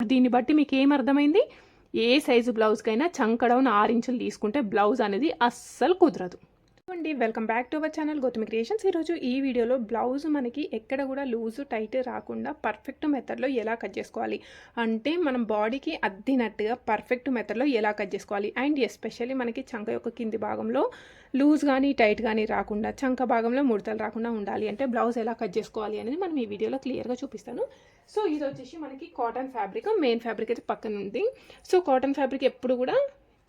దీన్ని బట్టి మీకు ఏం అర్థమైంది? ఏ సైజు బ్లౌజ్కైనా చంకడౌన్ ఆరు ఇంచులు తీసుకుంటే బ్లౌజ్ అనేది అస్సలు కుదరదు. అండి. Welcome back to our channel Gautami creations. ఈరోజు ఈ వీడియోలో బ్లౌజ్ మనకి ఎక్కడ కూడా లూజు టైట్ రాకుండా పర్ఫెక్ట్ మెథడ్లో ఎలా కట్ చేసుకోవాలి? అంటే మనం బాడీకి అద్దినట్టుగా పర్ఫెక్ట్ మెథడ్లో ఎలా కట్ చేసుకోవాలి? అండ్ ఎస్పెషల్లీ మనకి చంక యొక్క కింది భాగంలో లూజ్ కానీ టైట్ కానీ రాకుండా చంక భాగంలో ముడతలు రాకుండా ఉండాలి. అంటే బ్లౌజ్ ఎలా కట్ చేసుకోవాలి అనేది మనం ఈ వీడియోలో క్లియర్గా చూపిస్తాను. సో ఇది వచ్చేసి మనకి కాటన్ ఫ్యాబ్రిక్ మెయిన్ ఫ్యాబ్రిక్ అయితే పక్కన ఉంది. సో కాటన్ ఫ్యాబ్రిక్ ఎప్పుడు కూడా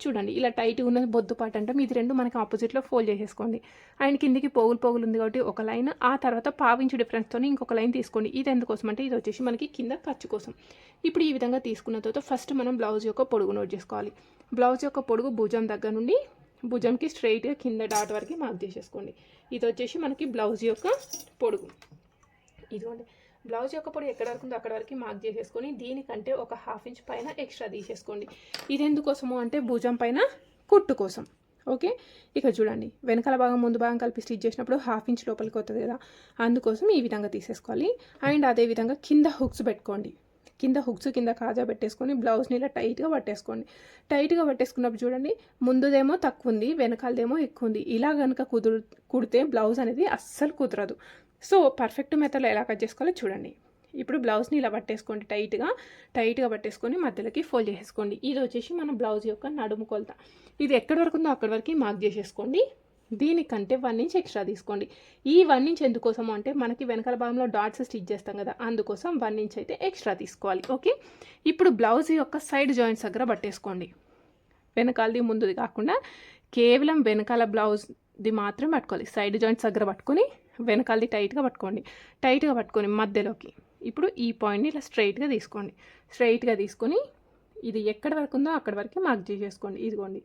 చూడండి ఇలా టైట్గా ఉన్నది బొద్దుపాటు అంటే. ఇది రెండు మనకి ఆపోజిట్లో ఫోల్డ్ చేసేసుకోండి. అండ్ కిందికి పోగులు పోగులు ఉంది కాబట్టి ఒక లైన్ ఆ తర్వాత పావించు డిఫరెన్స్తో ఇంకొక లైన్ తీసుకోండి. ఇది ఎందుకోసం అంటే ఇది వచ్చేసి మనకి కింద ఖర్చు కోసం. ఇప్పుడు ఈ విధంగా తీసుకున్న తర్వాత ఫస్ట్ మనం బ్లౌజ్ యొక్క పొడుగు నోట్ చేసుకోవాలి. బ్లౌజ్ యొక్క పొడుగు భుజం దగ్గర నుండి భుజంకి స్ట్రైట్గా కింద డాట్ వరకు మార్క్ చేసేసుకోండి. ఇది వచ్చేసి మనకి బ్లౌజ్ యొక్క పొడుగు. ఇదిగోండి. బ్లౌజ్ యొక్క పొడి ఎక్కడ వరకు ఉందో అక్కడ వరకు మార్క్ చేసేసుకొని దీనికంటే ఒక హాఫ్ ఇంచ్ పైన ఎక్స్ట్రా తీసేసుకోండి. ఇది ఎందుకోసము అంటే భుజం పైన కుట్టు కోసం. ఓకే? ఇక చూడండి. వెనకాల భాగం ముందు భాగం కలిపి స్టిచ్ చేసినప్పుడు హాఫ్ ఇంచ్ లోపలికి వస్తుంది కదా. అందుకోసం ఈ విధంగా తీసేసుకోవాలి. అండ్ అదే విధంగా కింద హుక్స్ పెట్టుకోండి. కింద హుక్స్ కింద కాజా పెట్టేసుకొని బ్లౌజ్ని ఇలా టైట్గా పట్టేసుకోండి. టైట్గా పట్టేసుకున్నప్పుడు చూడండి ముందుదేమో తక్కువ ఉంది వెనకాలదేమో ఎక్కువ ఉంది. ఇలా కనుక కుదురు కుడితే బ్లౌజ్ అనేది అస్సలు కుదరదు. సో పర్ఫెక్ట్ మెథడ్లో ఎలా కట్ చేసుకోవాలో చూడండి. ఇప్పుడు బ్లౌజ్ని ఇలా పట్టేసుకోండి టైట్గా. టైట్గా పట్టేసుకొని మధ్యలోకి ఫోల్డ్ చేసేసుకోండి. ఇది వచ్చేసి మన బ్లౌజ్ యొక్క నడుము కొలత. ఇది ఎక్కడి వరకు ఉందో అక్కడి వరకు మార్క్ చేసేసుకోండి. దీనికంటే వన్ ఇంచ్ ఎక్స్ట్రా తీసుకోండి. ఈ వన్ ఇంచ్ ఎందుకోసం అంటే మనకి వెనకాల భాగంలో డాట్స్ స్టిచ్ చేస్తాం కదా అందుకోసం వన్ ఇంచ్ అయితే ఎక్స్ట్రా తీసుకోవాలి. ఓకే ఇప్పుడు బ్లౌజ్ యొక్క సైడ్ జాయింట్స్ దగ్గర పట్టేసుకోండి. వెనకాలది ముందుది కాకుండా కేవలం వెనకాల బ్లౌజ్ది మాత్రం పట్టుకోవాలి. సైడ్ జాయింట్స్ దగ్గర పట్టుకొని వెనకాలది టైట్గా పట్టుకోండి. టైట్గా పట్టుకొని మధ్యలోకి. ఇప్పుడు ఈ పాయింట్ని ఇలా స్ట్రైట్గా తీసుకోండి. స్ట్రైట్గా తీసుకొని ఇది ఎక్కడి వరకు ఉందో అక్కడి వరకు మార్క్ చేసేసుకోండి. ఇదిగోండి.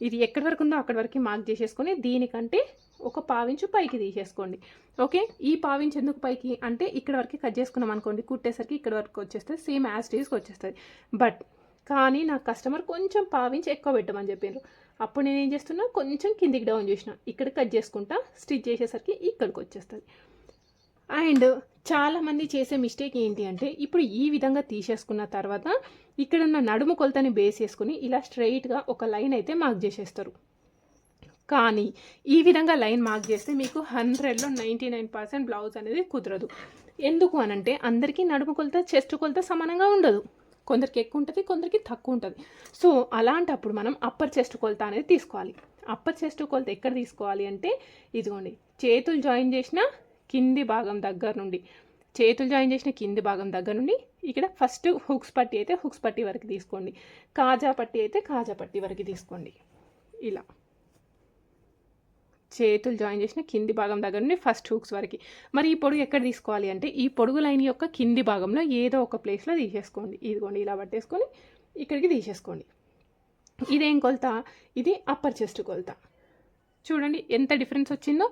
ఇది ఎక్కడి వరకు ఉందో అక్కడి వరకు మార్క్ చేసేసుకొని దీనికంటే ఒక పావించు పైకి తీసేసుకోండి. ఓకే? ఈ పావించు ఎందుకు పైకి? అంటే ఇక్కడ వరకు కట్ చేసుకున్నాం అనుకోండి. కుట్టేసరికి ఇక్కడ వరకు వచ్చేస్తుంది. సేమ్ యాజ్ టీస్కి వచ్చేస్తుంది. బట్ కానీ నా కస్టమర్ కొంచెం పావించి ఎక్కువ పెట్టమని చెప్పారు అప్పుడు నేను ఏం చేస్తున్నా కొంచెం కిందికి డౌన్ చేసిన. ఇక్కడ కట్ చేసుకుంటా స్టిచ్ చేసేసరికి ఇక్కడికి వచ్చేస్తుంది. అండ్ చాలామంది చేసే మిస్టేక్ ఏంటి అంటే ఇప్పుడు ఈ విధంగా తీసేసుకున్న తర్వాత ఇక్కడ ఉన్న నడుము కొలతని బేస్ చేసుకుని ఇలా స్ట్రైట్గా ఒక లైన్ అయితే మార్క్ చేసేస్తారు. కానీ ఈ విధంగా లైన్ మార్క్ చేస్తే మీకు హండ్రెడ్లో నైంటీ నైన్ పర్సెంట్ బ్లౌజ్ అనేది కుదరదు. ఎందుకు అనంటే అందరికీ నడుము కొలత చెస్ట్ కొలత సమానంగా ఉండదు. కొందరికి ఎక్కువ ఉంటుంది కొందరికి తక్కువ ఉంటుంది. సో అలాంటప్పుడు మనం అప్పర్ చెస్ట్ కొలత అనేది తీసుకోవాలి. అప్పర్ చెస్ట్ కొలత ఎక్కడ తీసుకోవాలి అంటే ఇదిగోండి చేతులు జాయిన్ చేసిన కింది భాగం దగ్గర నుండి. చేతులు జాయిన్ చేసిన కింది భాగం దగ్గర నుండి ఇక్కడ ఫస్ట్ హుక్స్ పట్టి అయితే హుక్స్ పట్టి వరకు తీసుకోండి. కాజా పట్టి అయితే కాజా పట్టి వరకు తీసుకోండి. ఇలా. చేతులు జాయిన్ చేసిన కింది భాగం దగ్గర నుండి ఫస్ట్ హుక్స్ వరకు. మరి ఈ పొడుగు ఎక్కడ తీసుకోవాలి అంటే ఈ పొడుగు లైన్ యొక్క కింది భాగంలో ఏదో ఒక ప్లేస్లో తీసేసుకోండి. ఇదిగోండి ఇలా పట్టేసుకొని ఇక్కడికి తీసేసుకోండి. ఇదేం కొలత? ఇది అప్పర్ చెస్ట్ కొలత. చూడండి ఎంత డిఫరెన్స్ వచ్చిందో.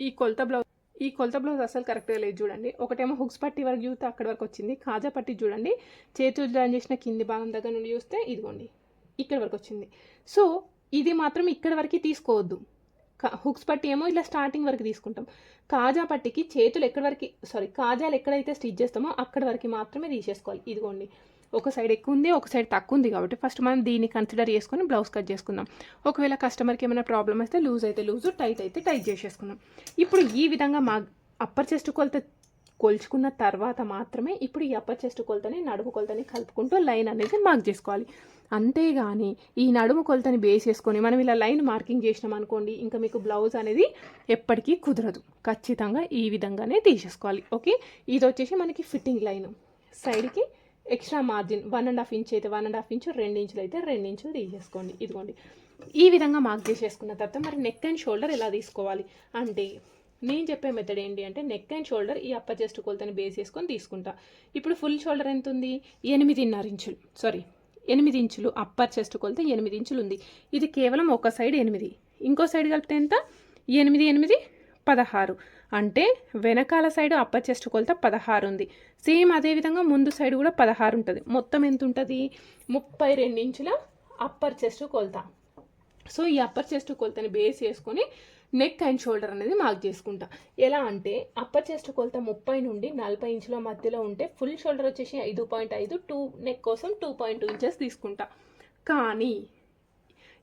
ఈ కొలత బ్లౌజ్ ఈ కొలత బ్లౌజ్ అసలు కరెక్ట్గా లేదు చూడండి. ఒకటేమో హుక్స్ పట్టి వరకు చూస్తే అక్కడి వరకు వచ్చింది. కాజా పట్టి చూడండి. చేతులు జాయిన్ చేసిన కింది భాగం దగ్గర నుండి చూస్తే ఇదిగోండి ఇక్కడ వరకు వచ్చింది. సో ఇది మాత్రం ఇక్కడ వరకు తీసుకోవద్దు. హుక్స్ పట్టి ఏమో ఇలా స్టార్టింగ్ వరకు తీసుకుంటాం. కాజా పట్టికి చేతులు ఎక్కడి వరకు సారీ కాజాలు ఎక్కడైతే స్టిచ్ చేస్తామో అక్కడి వరకు మాత్రమే తీసేసుకోవాలి. ఇదిగోండి ఒక సైడ్ ఎక్కువ ఉంది ఒక సైడ్ తక్కువ ఉంది కాబట్టి ఫస్ట్ మనం దీన్ని కన్సిడర్ చేసుకొని బ్లౌజ్ కట్ చేసుకుందాం. ఒకవేళ కస్టమర్కి ఏమైనా ప్రాబ్లం అయితే లూజ్ అయితే లూజ్ టైట్ అయితే టైట్ చేసేసుకుందాం. ఇప్పుడు ఈ విధంగా మా అప్పర్ చెస్ట్ కొలత కొలుచుకున్న తర్వాత మాత్రమే ఇప్పుడు ఈ అప్పర్ చెస్ట్ కొలతని నడుము కొలతని కలుపుకుంటూ లైన్ అనేది మార్క్ చేసుకోవాలి. అంతేగాని ఈ నడుము కొలతని బేస్ చేసుకొని మనం ఇలా లైన్ మార్కింగ్ చేసినాం అనుకోండి ఇంకా మీకు బ్లౌజ్ అనేది ఎప్పటికీ కుదరదు. ఖచ్చితంగా ఈ విధంగానే తీసేసుకోవాలి ఓకే? ఇది వచ్చేసి మనకి ఫిట్టింగ్ లైన్ సైడ్కి extra margin one and half inch అయితే వన్ అండ్ హాఫ్ ఇంచ్ రెండు ఇంచులు అయితే రెండు ఇంచులు తీసేసుకోండి. ఇదిగోండి. ఈ విధంగా మార్క్ చేసేసుకున్న తర్వాత మరి నెక్ అండ్ షోల్డర్ ఎలా తీసుకోవాలి? అంటే నేను చెప్పే మెథడ్ ఏంటి అంటే నెక్ అండ్ షోల్డర్ ఈ అప్పర్ చెస్ట్ కొలతని బేస్ చేసుకొని తీసుకుంటా. ఇప్పుడు ఫుల్ షోల్డర్ ఎంత ఉంది ఎనిమిదిన్నర ఇంచులు సారీ ఎనిమిది ఇంచులు అప్పర్ చెస్ట్ కొలత ఎనిమిది ఇంచులు ఉంది. ఇది కేవలం ఒక సైడ్ ఎనిమిది. ఇంకో సైడ్ కలిపితే ఎంత? ఎనిమిది ఎనిమిది పదహారు. అంటే వెనకాల సైడ్ అప్పర్ చెస్ట్ కొలత పదహారు ఉంది. సేమ్ అదేవిధంగా ముందు సైడ్ కూడా పదహారు ఉంటుంది. మొత్తం ఎంత ఉంటుంది? ముప్పై రెండు ఇంచుల అప్పర్ చెస్ట్ కొలత. సో ఈ అప్పర్ చెస్ట్ కొలతని బేస్ చేసుకొని నెక్ అండ్ షోల్డర్ అనేది మార్క్ చేసుకుంటా. ఎలా అంటే అప్పర్ చెస్ట్ కొలత ముప్పై నుండి నలభై ఇంచుల మధ్యలో ఉంటే ఫుల్ షోల్డర్ వచ్చేసి ఐదు పాయింట్ ఐదు టూ నెక్ కోసం టూ పాయింట్ టూ ఇంచెస్ తీసుకుంటా. కానీ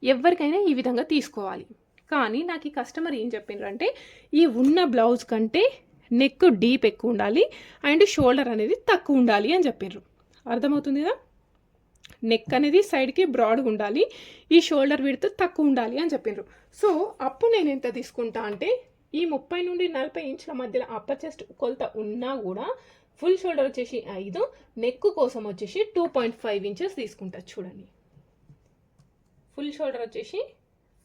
ఎవరికైనా ఈ విధంగా తీసుకోవాలి. కానీ నాకు ఈ కస్టమర్ ఏం చెప్పిండ్రు అంటే ఈ ఉన్న బ్లౌజ్ కంటే నెక్ డీప్ ఎక్కువ ఉండాలి అండ్ షోల్డర్ అనేది తక్కువ ఉండాలి అని చెప్పిండ్రు అర్థమవుతుంది కదా? నెక్ అనేది సైడ్కి బ్రాడ్గా ఉండాలి. ఈ షోల్డర్ విడత తక్కువ ఉండాలి అని చెప్పిండ్రు సో అప్పు నేను ఎంత తీసుకుంటా అంటే ఈ ముప్పై నుండి నలభై ఇంచుల మధ్యలో అప్పర్ చెస్ట్ కొలత ఉన్నా కూడా ఫుల్ షోల్డర్ వచ్చేసి ఐదు నెక్ కోసం వచ్చేసి టూ పాయింట్ ఫైవ్ ఇంచెస్ తీసుకుంటా చూడండి. ఫుల్ షోల్డర్ వచ్చేసి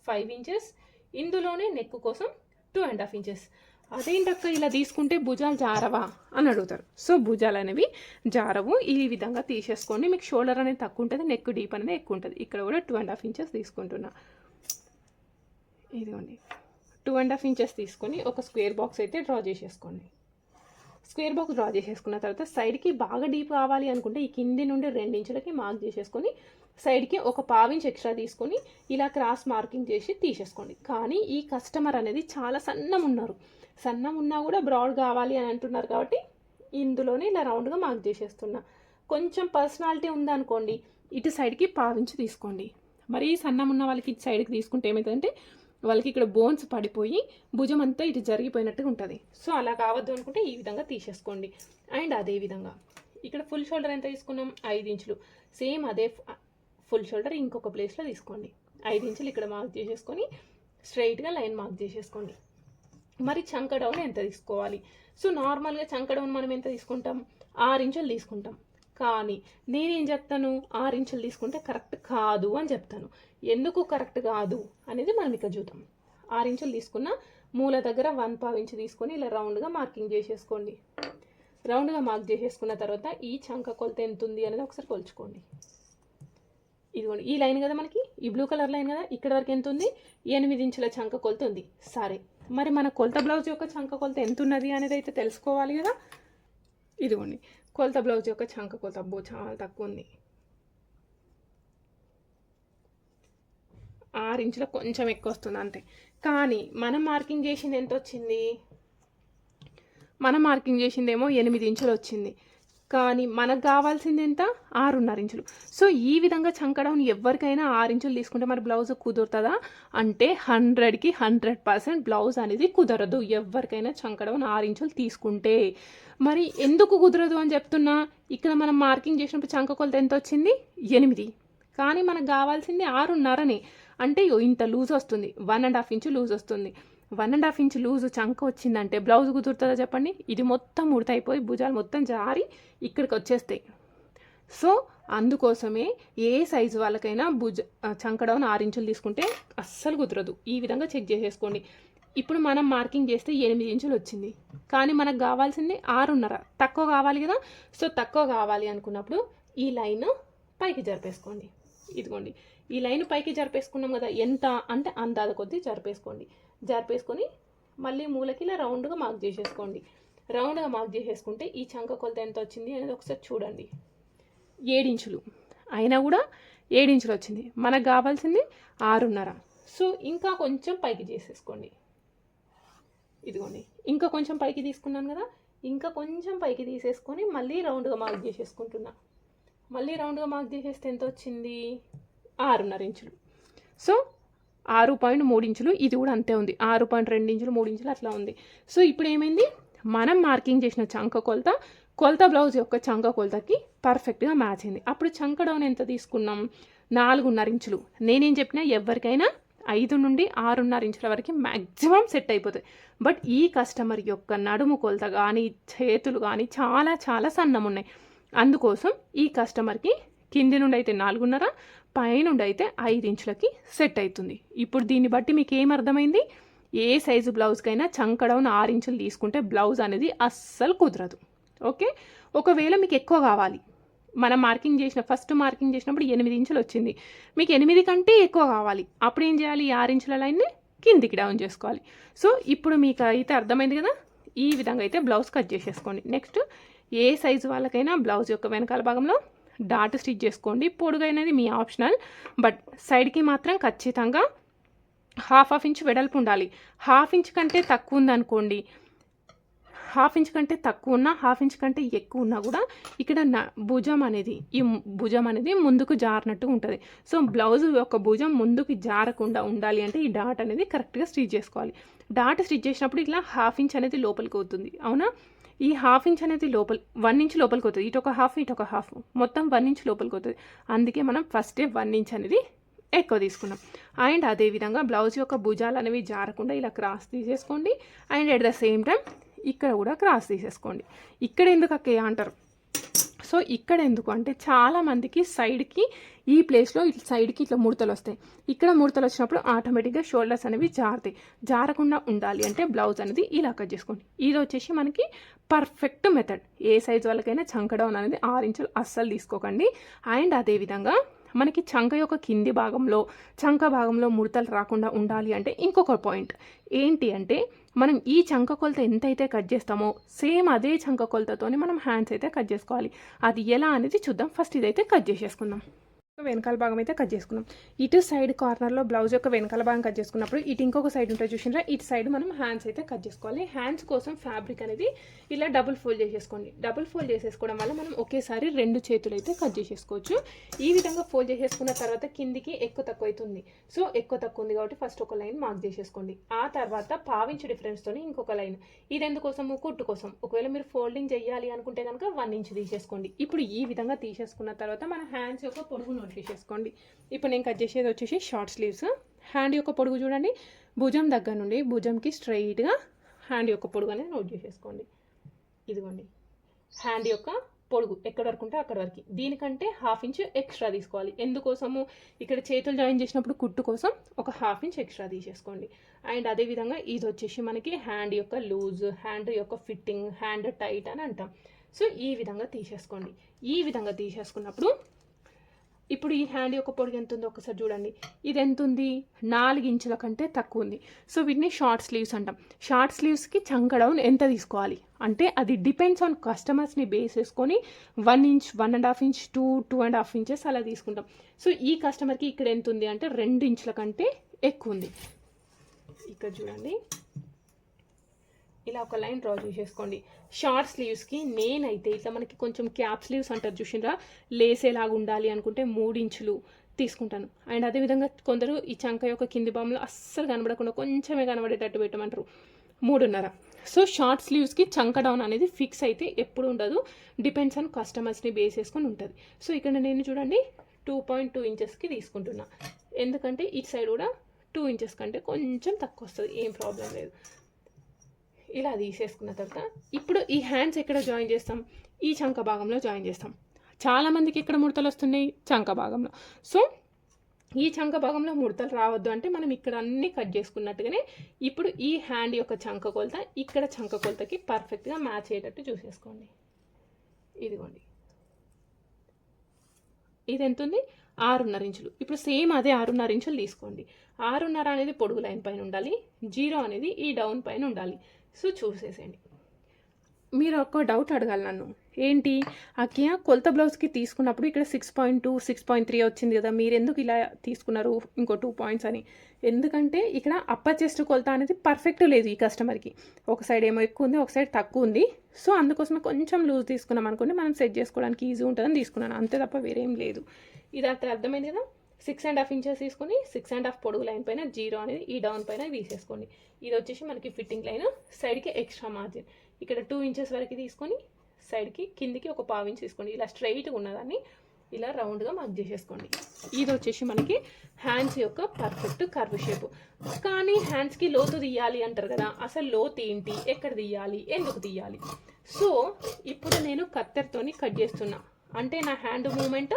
ఫైవ్ ఇంచెస్ ఇందులోనే నెక్ కోసం టూ అండ్ హాఫ్ ఇంచెస్ అదేంటక్క ఇలా తీసుకుంటే భుజాలు జారవా అని అడుగుతారు. సో భుజాలు అనేవి జారవు. ఈ విధంగా తీసేసుకోండి. మీకు షోల్డర్ అనేది తక్కువ ఉంటుంది నెక్ డీప్ అనేది ఎక్కువ ఉంటుంది ఇక్కడ కూడా టూ అండ్ హాఫ్ ఇంచెస్ తీసుకుంటున్నా. ఇదిగోండి. టూ అండ్ హాఫ్ ఇంచెస్ తీసుకొని ఒక స్క్వేర్ బాక్స్ అయితే డ్రా చేసేసుకోండి. స్క్వేర్ బాక్స్ డ్రా చేసేసుకున్న తర్వాత సైడ్కి బాగా డీప్ కావాలి అనుకుంటే ఈ కింది నుండి రెండు ఇంచులకి మార్క్ చేసేసుకొని సైడ్కి ఒక పావించ్ ఎక్స్ట్రా తీసుకొని ఇలా క్రాస్ మార్కింగ్ చేసి తీసేసుకోండి. కానీ ఈ కస్టమర్ అనేది చాలా సన్నం ఉన్నారు. సన్నం ఉన్నా కూడా బ్రాడ్ కావాలి అని అంటున్నారు కాబట్టి ఇందులోనే ఇలా రౌండ్గా మార్క్ చేసేస్తున్నా. కొంచెం పర్సనాలిటీ ఉందనుకోండి ఇటు సైడ్కి పావించి తీసుకోండి. మరీ సన్నం ఉన్న వాళ్ళకి ఇటు సైడ్కి తీసుకుంటే ఏమవుతుందంటే వాళ్ళకి ఇక్కడ బోన్స్ పడిపోయి భుజం అంతా ఇటు జరిగిపోయినట్టుగా ఉంటుంది. సో అలా కావద్దు అనుకుంటే ఈ విధంగా తీసేసుకోండి. అండ్ అదే విధంగా ఇక్కడ ఫుల్ షోల్డర్ ఎంత తీసుకున్నాం? ఐదు ఇంచులు. సేమ్ అదే ఫుల్ షోల్డర్ ఇంకొక ప్లేస్లో తీసుకోండి. ఐదు ఇంచులు ఇక్కడ మార్క్ చేసేసుకొని స్ట్రైట్గా లైన్ మార్క్ చేసేసుకోండి. మరి చంక డౌన్ ఎంత తీసుకోవాలి? సో నార్మల్గా చంక డౌన్ మనం ఎంత తీసుకుంటాం? ఆరు ఇంచులు తీసుకుంటాం. కానీ నేనేం చెప్తాను? ఆరు ఇంచులు తీసుకుంటే కరెక్ట్ కాదు అని చెప్తాను. ఎందుకు కరెక్ట్ కాదు అనేది మనం ఇక్కడ చూద్దాం. ఆరు ఇంచులు తీసుకున్న మూల దగ్గర వన్ పావు ఇంచు తీసుకొని ఇలా రౌండ్గా మార్కింగ్ చేసేసుకోండి. రౌండ్గా మార్క్ చేసేసుకున్న తర్వాత ఈ చంక కొలత ఎంత ఉంది అనేది ఒకసారి కొలుచుకోండి. ఇదిగోండి ఈ లైన్ కదా మనకి? ఈ బ్లూ కలర్ లైన్ కదా? ఇక్కడ వరకు ఎంత ఉంది? ఎనిమిది ఇంచుల చంక కొలత ఉంది. సరే మరి మన కొలత బ్లౌజ్ యొక్క చంక కొలత ఎంత ఉన్నది అనేది అయితే తెలుసుకోవాలి కదా? ఇదిగోండి కొలత బ్లౌజ్ యొక్క చంక కొలత. అబ్బో చాలా తక్కువ ఉంది. ఆరు ఇంచుల కొంచెం ఎక్కువ వస్తుంది అంతే. కానీ మనం మార్కింగ్ చేసింది ఎంత వచ్చింది? మనం మార్కింగ్ చేసిందేమో ఎనిమిది ఇంచులు వచ్చింది. కానీ మనకు కావాల్సింది ఎంత? ఆరున్నర ఇంచులు. సో ఈ విధంగా చంకడౌన్ ఎవరికైనా ఆరు ఇంచులు తీసుకుంటే మరి బ్లౌజ్ కుదురుతుందా? అంటే హండ్రెడ్కి హండ్రెడ్ పర్సెంట్ బ్లౌజ్ అనేది కుదరదు. ఎవరికైనా చంకడౌన్ ఆరు ఇంచులు తీసుకుంటే. మరి ఎందుకు కుదరదు అని చెప్తున్నా? ఇక్కడ మనం మార్కింగ్ చేసినప్పుడు చంక కొలత ఎంత వచ్చింది? ఎనిమిది. కానీ మనకు కావాల్సింది ఆరున్నరని. అంటే ఇంత లూజ్ వస్తుంది. One and half inch loose వస్తుంది. One and half inch loose చంక వచ్చిందంటే బ్లౌజ్ కుదురుతుందా చెప్పండి? ఇది మొత్తం ఉడతైపోయి భుజాలు మొత్తం జారి ఇక్కడికి వచ్చేస్తాయి. సో అందుకోసమే ఏ సైజు వాళ్ళకైనా భుజ చంకడౌన్ ఆరు ఇంచులు తీసుకుంటే అస్సలు కుదరదు. ఈ విధంగా చెక్ చేసేసుకోండి. ఇప్పుడు మనం మార్కింగ్ చేస్తే ఎనిమిది ఇంచులు వచ్చింది. కానీ మనకు కావాల్సింది ఆరున్నర. తక్కువ కావాలి కదా? సో తక్కువ కావాలి అనుకున్నప్పుడు ఈ లైన్ పైకి జరిపేసుకోండి. ఇదిగోండి. ఈ లైన్ పైకి జరిపేసుకున్నాం కదా ఎంత అంటే అందాద కొద్దీ జరిపేసుకోండి. జరిపేసుకొని మళ్ళీ మూలకి ఇలా రౌండ్గా మార్క్ చేసేసుకోండి. రౌండ్గా మార్క్ చేసేసుకుంటే ఈ చంక కొలత ఎంత వచ్చింది అనేది ఒకసారి చూడండి. ఏడించులు. అయినా కూడా ఏడించులు వచ్చింది. మనకు కావాల్సింది ఆరున్నర. సో ఇంకా కొంచెం పైకి చేసేసుకోండి. ఇదిగోండి. ఇంకా కొంచెం పైకి తీసుకున్నాను కదా ఇంకా కొంచెం పైకి తీసేసుకొని మళ్ళీ రౌండ్గా మార్క్ చేసేసుకుంటున్నా. మళ్ళీ రౌండ్గా మార్క్ చేసేస్తే ఎంత వచ్చింది? ఆరున్నర ఇంచులు. సో ఆరు పాయింట్ మూడు ఇంచులు ఇది కూడా అంతే ఉంది. ఆరు పాయింట్ రెండు ఇంచులు మూడు ఇంచులు అట్లా ఉంది. సో ఇప్పుడు ఏమైంది? మనం మార్కింగ్ చేసిన చంక కొలత కొలత బ్లౌజ్ యొక్క చంక కొలతకి పర్ఫెక్ట్గా మ్యాచ్ అయింది. అప్పుడు చంక డౌన్ ఎంత తీసుకున్నాం? నాలుగున్నర ఇంచులు. నేనేం చెప్పినా ఎవరికైనా ఐదు నుండి ఆరున్నర ఇంచుల వరకు మ్యాక్సిమం సెట్ అయిపోతుంది బట్ ఈ కస్టమర్ యొక్క నడుము కొలత కానీ చేతులు కానీ చాలా చాలా సన్నం ఉన్నాయి. అందుకోసం ఈ కస్టమర్కి కింది నుండి అయితే నాలుగున్నర పైనుండి అయితే ఐదు ఇంచులకి సెట్ అవుతుంది ఇప్పుడు దీన్ని బట్టి మీకు ఏం అర్థమైంది? ఏ సైజు బ్లౌజ్కైనా చంకడౌన్ ఆరు ఇంచులు తీసుకుంటే బ్లౌజ్ అనేది అస్సలు కుదరదు. ఓకే? ఒకవేళ మీకు ఎక్కువ కావాలి. మనం మార్కింగ్ చేసిన ఫస్ట్ మార్కింగ్ చేసినప్పుడు ఎనిమిది ఇంచులు వచ్చింది. మీకు ఎనిమిది కంటే ఎక్కువ కావాలి. అప్పుడు ఏం చేయాలి? ఈ ఆరు ఇంచుల లైన్ని కిందికి డౌన్ చేసుకోవాలి. సో ఇప్పుడు మీకు అయితే అర్థమైంది కదా? ఈ విధంగా అయితే బ్లౌజ్ కట్ చేసేసుకోండి. నెక్స్ట్ ఏ సైజు వాళ్ళకైనా బ్లౌజ్ యొక్క వెనకాల భాగంలో డాట్ స్టిచ్ చేసుకోండి. పొడుగైనది మీ ఆప్షనల్. బట్ సైడ్కి మాత్రం ఖచ్చితంగా హాఫ్ హాఫ్ ఇంచ్ వెడల్పు ఉండాలి. హాఫ్ ఇంచ్ కంటే తక్కువ ఉందనుకోండి. హాఫ్ ఇంచ్ కంటే తక్కువ ఉన్నా హాఫ్ ఇంచ్ కంటే ఎక్కువ ఉన్నా కూడా ఇక్కడ నా భుజం అనేది ఈ భుజం అనేది ముందుకు జారినట్టు ఉంటుంది. సో బ్లౌజ్ యొక్క భుజం ముందుకు జారకుండా ఉండాలి అంటే ఈ డాట్ అనేది కరెక్ట్గా స్టిచ్ చేసుకోవాలి. డాట్ స్టిచ్ చేసినప్పుడు ఇట్లా హాఫ్ ఇంచ్ అనేది లోపలికి అవుతుంది అవునా? ఈ హాఫ్ ఇంచ్ అనేది లోపల వన్ ఇంచ్ లోపలికి అవుతుంది ఇటు ఒక హాఫ్ ఇటు ఒక హాఫ్. మొత్తం వన్ ఇంచ్ లోపలికి అవుతుంది అందుకే మనం ఫస్టే వన్ ఇంచ్ అనేది ఎక్కువ తీసుకున్నాం. అండ్ అదేవిధంగా బ్లౌజ్ యొక్క భుజాలు అనేవి జారకుండా ఇలా క్రాస్ తీసేసుకోండి. And at the same time ఇక్కడ కూడా క్రాస్ తీసేసుకోండి. ఇక్కడ ఎందుకు అక్కయ్య అంటారు? సో ఇక్కడ ఎందుకు అంటే చాలామందికి సైడ్కి ఈ ప్లేస్లో ఇట్లా సైడ్కి ఇట్లా ముడతలు వస్తాయి ఇక్కడ ముడతలు వచ్చినప్పుడు ఆటోమేటిక్గా షోల్డర్స్ అనేవి జారుతాయి. జారకుండా ఉండాలి అంటే బ్లౌజ్ అనేది ఇలా కట్ చేసుకోండి. ఇది వచ్చేసి మనకి పర్ఫెక్ట్ మెథడ్. ఏ సైజ్ వాళ్ళకైనా చంక డౌన్ అనేది ఆరు ఇంచులు అస్సలు తీసుకోకండి. అండ్ అదేవిధంగా మనకి చంక యొక్క కింది భాగంలో చంక భాగంలో ముడతలు రాకుండా ఉండాలి అంటే ఇంకొక పాయింట్. ఏంటి అంటే మనం ఈ చంక కొలత ఎంతైతే కట్ చేస్తామో సేమ్ అదే చంక కొలతతోని మనం హ్యాండ్స్ అయితే కట్ చేసుకోవాలి. అది ఎలా అనేది చూద్దాం. ఫస్ట్ ఇదైతే కట్ చేసేసుకుందాం. వెనకాల భాగం అయితే కట్ చేసుకున్నాం. ఇటు సైడ్ కార్నర్లో బ్లౌజ్ యొక్క వెనకాల భాగం కట్ చేసుకున్నప్పుడు ఇటు ఇంకొక సైడ్ ఉంటుంది చూసినరా? ఇటు సైడ్ మనం హ్యాండ్స్ అయితే కట్ చేసుకోవాలి. హ్యాండ్స్ కోసం ఫ్యాబ్రిక్ అనేది ఇలా డబుల్ ఫోల్డ్ చేసేసుకోండి. డబుల్ ఫోల్డ్ చేసేసుకోవడం వల్ల మనం ఒకేసారి రెండు చేతులు అయితే కట్ చేసేసుకోవచ్చు. ఈ విధంగా ఫోల్డ్ చేసేసుకున్న తర్వాత కిందికి ఎక్కువ తక్కువ అవుతుంది సో ఎక్కువ తక్కువ ఉంది కాబట్టి ఫస్ట్ ఒక లైన్ మార్క్ చేసేసుకోండి. ఆ తర్వాత పావించు డిఫరెన్స్తోని ఇంకొక లైన్ ఇది ఎందుకోసము? కుట్టు కోసం. ఒకవేళ మీరు ఫోల్డింగ్ చేయాలి అనుకుంటే కనుక వన్ ఇంచ్ తీసేసుకోండి. ఇప్పుడు ఈ విధంగా తీసేసుకున్న తర్వాత మన హ్యాండ్స్ యొక్క పొడుగు నోట్ చేసేసుకోండి ఇప్పుడు నేను కట్ చేసేది వచ్చేసి షార్ట్ స్లీవ్స్. హ్యాండ్ యొక్క పొడుగు చూడండి. భుజం దగ్గర నుండి భుజంకి స్ట్రైట్గా హ్యాండ్ యొక్క పొడుగు అనేది నోట్ చేసేసుకోండి. ఇదిగోండి. హ్యాండ్ యొక్క పొడుగు ఎక్కడ వరకు ఉంటే అక్కడ వరకు. దీనికంటే హాఫ్ ఇంచ్ ఎక్స్ట్రా తీసుకోవాలి. ఎందుకోసము? ఇక్కడ చేతులు జాయిన్ చేసినప్పుడు కుట్టు కోసం ఒక హాఫ్ ఇంచ్ ఎక్స్ట్రా తీసేసుకోండి. అండ్ అదేవిధంగా ఇది వచ్చేసి మనకి హ్యాండ్ యొక్క లూజ్ హ్యాండ్ యొక్క ఫిట్టింగ్ హ్యాండ్ టైట్ అని అంటాం. సో ఈ విధంగా తీసేసుకోండి. ఈ విధంగా తీసేసుకున్నప్పుడు ఇప్పుడు ఈ హ్యాండ్ యొక్క పొడుగు ఎంత ఉందో ఒకసారి చూడండి. ఇది ఎంత ఉంది నాలుగు ఇంచుల కంటే తక్కువ ఉంది. సో వీటిని షార్ట్ స్లీవ్స్ అంటాం. షార్ట్ స్లీవ్స్కి చంక డౌన్ ఎంత తీసుకోవాలి? అంటే అది డిపెండ్స్ ఆన్ కస్టమర్స్ని బేస్ చేసుకొని one inch one and half inch two two and half inches అలా తీసుకుంటాం. సో ఈ కస్టమర్కి ఇక్కడ ఎంత ఉంది? అంటే రెండు ఇంచుల కంటే ఎక్కువ ఉంది. ఇక్కడ చూడండి. ఇలా ఒక లైన్ డ్రా చేసేసుకోండి. షార్ట్ స్లీవ్స్కి నేనైతే ఇట్లా మనకి కొంచెం క్యాప్ స్లీవ్స్ అంటారు చూసిండ్రా? లేసేలాగా ఉండాలి అనుకుంటే మూడు ఇంచులు తీసుకుంటాను. అండ్ అదేవిధంగా కొందరు ఈ చంక యొక్క కింది భాగంలో అస్సలు కనబడకుండా కొంచెమే కనబడేటట్టు పెట్టమంటారు. మూడున్నర. సో షార్ట్ స్లీవ్స్కి చంక డౌన్ అనేది ఫిక్స్ అయితే ఎప్పుడు ఉండదు. డిపెండ్స్ ఆన్ కస్టమర్స్ని బేస్ చేసుకొని ఉంటుంది. సో ఇక్కడ నేను చూడండి టూ పాయింట్ టూ ఇంచెస్కి తీసుకుంటున్నా. ఎందుకంటే ఇటు సైడ్ కూడా టూ ఇంచెస్ కంటే కొంచెం తక్కువ వస్తుంది. ఏం ప్రాబ్లం లేదు. ఇలా తీసేసుకున్న తర్వాత ఇప్పుడు ఈ హ్యాండ్స్ ఎక్కడ జాయిన్ చేస్తాం? ఈ చంక భాగంలో జాయిన్ చేస్తాం. చాలామందికి ఎక్కడ ముడతలు వస్తున్నాయి చంక భాగంలో. సో ఈ చంక భాగంలో ముడతలు రావద్దు అంటే మనం ఇక్కడ అన్నీ కట్ చేసుకున్నట్టుగానే ఇప్పుడు ఈ హ్యాండ్ యొక్క చంక కొలత ఇక్కడ చంక కొలతకి పర్ఫెక్ట్గా మ్యాచ్ అయ్యేటట్టు చూసేసుకోండి. ఇదిగోండి. ఇది ఎంత ఉంది ఆరున్నర ఇంచులు. ఇప్పుడు సేమ్ అదే ఆరున్నర ఇంచులు తీసుకోండి. ఆరున్నర అనేది పొడుగు లైన్ పైన ఉండాలి. జీరో అనేది ఈ డౌన్ పైన ఉండాలి. సో చూసేసేయండి. మీరు ఒక డౌట్ అడగాలి నన్ను. ఏంటి? అక్కయ్య కొలత బ్లౌజ్కి తీసుకున్నప్పుడు ఇక్కడ six point two six point three వచ్చింది కదా మీరు ఎందుకు ఇలా తీసుకున్నారు ఇంకో టూ పాయింట్స్ అని? ఎందుకంటే ఇక్కడ అప్పర్ చెస్ట్ కొలత అనేది పర్ఫెక్ట్ లేదు ఈ కస్టమర్కి. ఒక సైడ్ ఏమో ఎక్కువ ఉంది ఒక సైడ్ తక్కువ ఉంది. సో అందుకోసమే కొంచెం లూజ్ తీసుకున్నాం అనుకోండి మనం సెట్ చేసుకోవడానికి ఈజీ ఉంటుందని తీసుకున్నాను. అంతే తప్ప వేరేం లేదు. ఇది అర్థం అర్థమైంది కదా? సిక్స్ అండ్ హాఫ్ ఇంచెస్ తీసుకొని సిక్స్ అండ్ హాఫ్ పొడుగు లైన్ పైన జీరో అనేది ఈ డౌన్ పైన తీసేసుకోండి. ఇది వచ్చేసి మనకి ఫిట్టింగ్ లైన్ సైడ్కి ఎక్స్ట్రా మార్జిన్. ఇక్కడ టూ ఇంచెస్ వరకు తీసుకొని సైడ్కి కిందికి ఒక పావించి తీసుకోండి. ఇలా స్ట్రైట్గా ఉన్నదాన్ని ఇలా రౌండ్గా మార్క్ చేసేసుకోండి. ఇది వచ్చేసి మనకి హ్యాండ్స్ యొక్క పర్ఫెక్ట్ కర్వ్ షేప్. కానీ హ్యాండ్స్కి లోతు తీయాలి అంటారు కదా అసలు లోతు ఏంటి? ఎక్కడ తీయాలి? ఎందుకు తీయాలి? సో ఇప్పుడు నేను కత్తెరతోని కట్ చేస్తున్నా. అంటే నా హ్యాండ్ మూమెంట్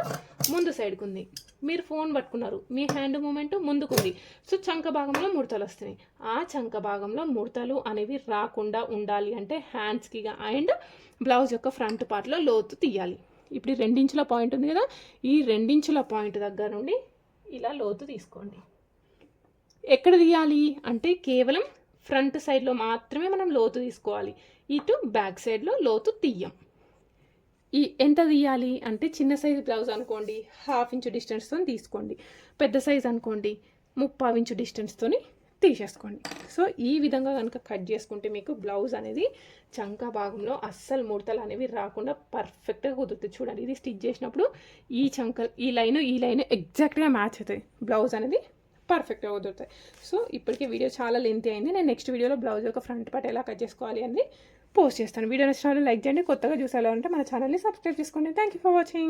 ముందు సైడ్కి ఉంది మీరు ఫోన్ పట్టుకున్నారు. మీ హ్యాండ్ మూమెంట్ ముందుకుంది. సో చంక భాగంలో ముడతలు వస్తున్నాయి. ఆ చంక భాగంలో ముడతలు అనేవి రాకుండా ఉండాలి అంటే హ్యాండ్స్కి అండ్ బ్లౌజ్ యొక్క ఫ్రంట్ పార్ట్లో లోతు తీయాలి. ఇప్పుడు ఈ రెండించుల పాయింట్ ఉంది కదా ఈ రెండించుల పాయింట్ దగ్గర నుండి ఇలా లోతు తీసుకోండి. ఎక్కడ తీయాలి అంటే కేవలం ఫ్రంట్ సైడ్లో మాత్రమే మనం లోతు తీసుకోవాలి. ఇటు బ్యాక్ సైడ్లో లోతు తీయం. ఈ ఎంత తీయాలి అంటే చిన్న సైజు బ్లౌజ్ అనుకోండి హాఫ్ ఇంచు డిస్టెన్స్తో తీసుకోండి. పెద్ద సైజ్ అనుకోండి ముప్పావు ఇంచు డిస్టెన్స్తోని తీసేసుకోండి. సో ఈ విధంగా కనుక కట్ చేసుకుంటే మీకు బ్లౌజ్ అనేది చంకా భాగంలో అస్సలు ముడతలు అనేవి రాకుండా పర్ఫెక్ట్గా కుదురుతుంది చూడండి ఇది స్టిచ్ చేసినప్పుడు ఈ చంక ఈ లైన్ ఈ లైన్ ఎగ్జాక్ట్గా మ్యాచ్ అవుతాయి. బ్లౌజ్ అనేది పర్ఫెక్ట్గా కుదురుతాయి. సో ఇప్పటికే వీడియో చాలా లెంత్ అయింది. నేను నెక్స్ట్ వీడియోలో బ్లౌజ్ యొక్క ఫ్రంట్ పార్ట్ ఎలా కట్ చేసుకోవాలి అని పోస్ట్ చేస్తాను. వీడియో నచ్చిన లైక్ చేయండి. కొత్తగా చూసేలా ఉంటే మన ఛానల్ని సబ్స్క్రైబ్ చేసుకోండి. Thank you for watching.